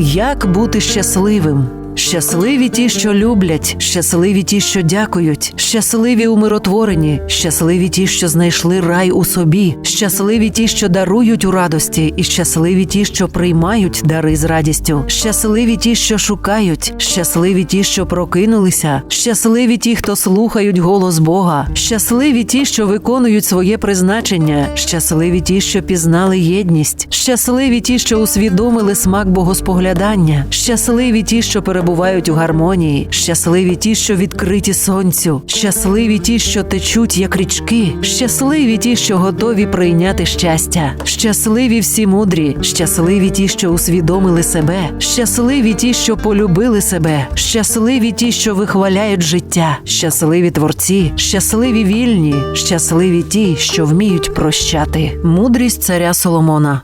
Як бути щасливим? Щасливі ті, що люблять, щасливі ті, що дякують, щасливі умиротворені, щасливі ті, що знайшли рай у собі, щасливі ті, що дарують у радості, і щасливі ті, що приймають дари з радістю, щасливі ті, що шукають, щасливі ті, що прокинулися, щасливі ті, хто слухають голос Бога, щасливі ті, що виконують своє призначення, щасливі ті, що пізнали єдність, щасливі ті, що усвідомили смак богоспоглядання, щасливі ті, що перебувають у гармонії, щасливі ті, що відкриті сонцю, щасливі ті, що течуть як річки, щасливі ті, що готові прийняти щастя, щасливі всі мудрі, щасливі ті, що усвідомили себе, щасливі ті, що полюбили себе, щасливі ті, що вихваляють життя, щасливі творці, щасливі вільні, щасливі ті, що вміють прощати. Мудрість царя Соломона.